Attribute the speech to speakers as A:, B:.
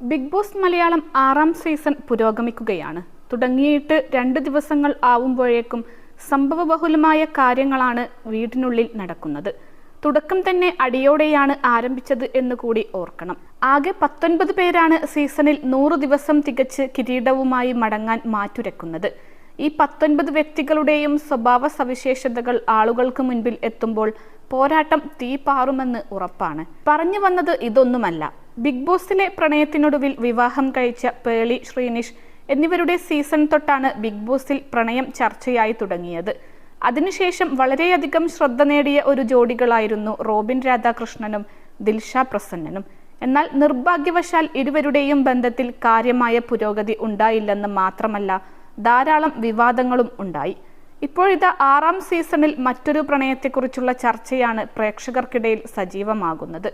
A: Big boss Malayalam ആറാം season പുരോഗമിക്കുകയാണ്. തുടങ്ങിയിട്ട് രണ്ട് ദിവസങ്ങൾ ആവുമ്പോഴേക്കും സംഭവബഹുലമായ കാര്യങ്ങളാണ് വീടിനുള്ളിൽ നടക്കുന്നത്. തുടക്കം തന്നെ അടിയോടെയാണ് ആരംഭിച്ചത് എന്ന് കൂടി ഓർക്കണം. ആകെ പത്തൊൻപത് പേരാണ് സീസണിൽ നൂറ് ദിവസം തികച്ച് കിരീടവുമായി മടങ്ങാൻ മാറ്റുരക്കുന്നത്. ഈ പത്തൊൻപത് വ്യക്തികളുടെയും സ്വഭാവ സവിശേഷതകൾ ആളുകൾക്ക് മുൻപിൽ എത്തുമ്പോൾ പോരാട്ടം തീ പാറുമെന്ന് ഉറപ്പാണ്. പറഞ്ഞു വന്നത് ഇതൊന്നുമല്ല. ബിഗ് ബോസിലെ പ്രണയത്തിനൊടുവിൽ വിവാഹം കഴിച്ച പേളി ശ്രീനിഷ് എന്നിവരുടെ സീസൺ തൊട്ടാണ് ബിഗ് ബോസിൽ പ്രണയം ചർച്ചയായി തുടങ്ങിയത്. അതിനുശേഷം വളരെയധികം ശ്രദ്ധ നേടിയ ഒരു ജോഡികളായിരുന്നു റോബിൻ രാധാകൃഷ്ണനും ദിൽഷ പ്രസന്നനും. എന്നാൽ നിർഭാഗ്യവശാൽ ഇരുവരുടെയും ബന്ധത്തിൽ കാര്യമായ പുരോഗതി ഉണ്ടായില്ലെന്ന് മാത്രമല്ല ധാരാളം വിവാദങ്ങളും ഉണ്ടായി. ഇപ്പോഴിതാ ആറാം സീസണിൽ മറ്റൊരു പ്രണയത്തെക്കുറിച്ചുള്ള ചർച്ചയാണ് പ്രേക്ഷകർക്കിടയിൽ സജീവമാകുന്നത്.